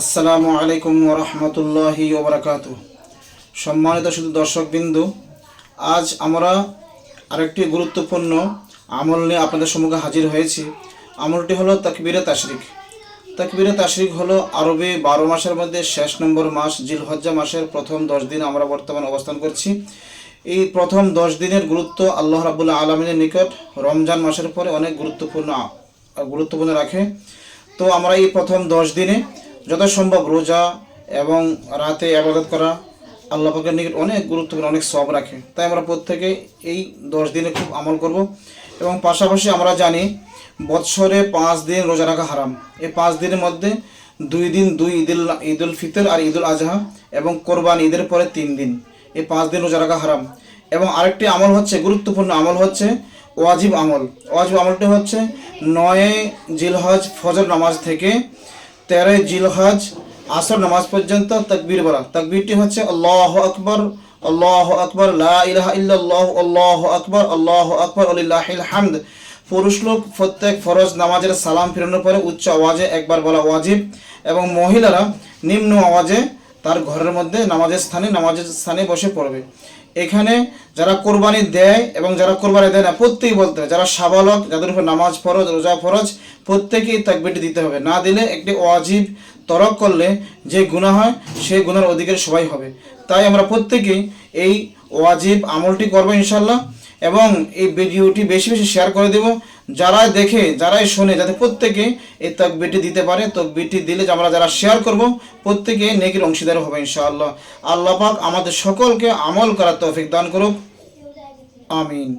আসসালামু আলাইকুম রহমতুল্লাহি ওবরাকাতু সম্মানিত শুধু দর্শকবিন্দু, আজ আমরা আরেকটি গুরুত্বপূর্ণ আমল নিয়ে আপনাদের সম্মুখে হাজির হয়েছি। আমলটি হলো তাকবিরে তাশরিক। তাকবিরে তাশরিক হলো আরবে বারো মাসের মধ্যে শেষ নম্বর মাস, জিলহজ্জা মাসের প্রথম দশ দিন আমরা বর্তমানে অবস্থান করছি। এই প্রথম দশ দিনের গুরুত্ব আল্লাহ রাবুল্লাহ আলমিনের নিকট রমজান মাসের পরে অনেক গুরুত্বপূর্ণ গুরুত্বপূর্ণ রাখে। তো আমরা এই প্রথম দশ দিনে যথাসম্ভব রোজা এবং রাতে আবাদত করা আল্লাহ পাকের নিকট অনেক গুরুত্বপূর্ণ, অনেক সব রাখে। তাই আমরা প্রত্যেকে এই দশ দিনে খুব আমল করব এবং পাশাপাশি আমরা জানি বৎসরে পাঁচ দিন রোজা রাখা হারাম। এই পাঁচ দিনের মধ্যে দুই দিন দুই ঈদুল ঈদুল ফিতর আর ঈদুল আজহা এবং কোরবান ঈদের পরে তিন দিন। এই পাঁচ দিন রোজা রাখা হারাম। এবং আরেকটি আমল হচ্ছে, গুরুত্বপূর্ণ আমল হচ্ছে ওয়াজিব আমল। ওয়াজিব আমলটি হচ্ছে নয় জিলহজ ফজর নামাজ থেকে তেরোই জিলহজ আসর নামাজ পর্যন্ত তকবির বলা তকবিরটি হচ্ছে আল্লাহ আকবর আল্লাহ আকবর ইল্লাল্লাহ, আল্লাহ আকবর আল্লাহ আকবর, আলিল্লাহিল হামদ। পুরুষ লোক প্রত্যেক ফরজ নামাজের সালাম ফিরানোর পরে উচ্চ আওয়াজে একবার বলা ওয়াজিব এবং মহিলারা নিম্ন আওয়াজে তার ঘরের মধ্যে নামাজের স্থানে নামাজের স্থানে বসে পড়বে। এখানে যারা কোরবানি দেয় এবং যারা কোরবানি দেয় না, প্রত্যেকেই বলতে হবে যারা সাবালক যাদের উপর নামাজ ফরজ, রোজা ফরজ, প্রত্যেকেই তাকবিরটি দিতে হবে। না দিলে একটি ওয়াজিব তরক করলে যে গুণা হয় সেই গুণার অধিকারী সবাই হবে। তাই আমরা প্রত্যেকেই এই ওয়াজিব আমলটি করব ইনশাল্লাহ এবং এই ভিডিওটি বেশি বেশি শেয়ার করে দেব। যারা দেখে, যারাই শোনে, যাতে প্রত্যেকে এই তকবিটি দিতে পারে তকবিটি দিলে আমরা যারা শেয়ার করব, প্রত্যেকে নেকির অংশীদার হবে ইনশাআল্লাহ। আল্লাহ পাক আমাদের সকলকে আমল করার তৌফিক দান করুক। আমিন।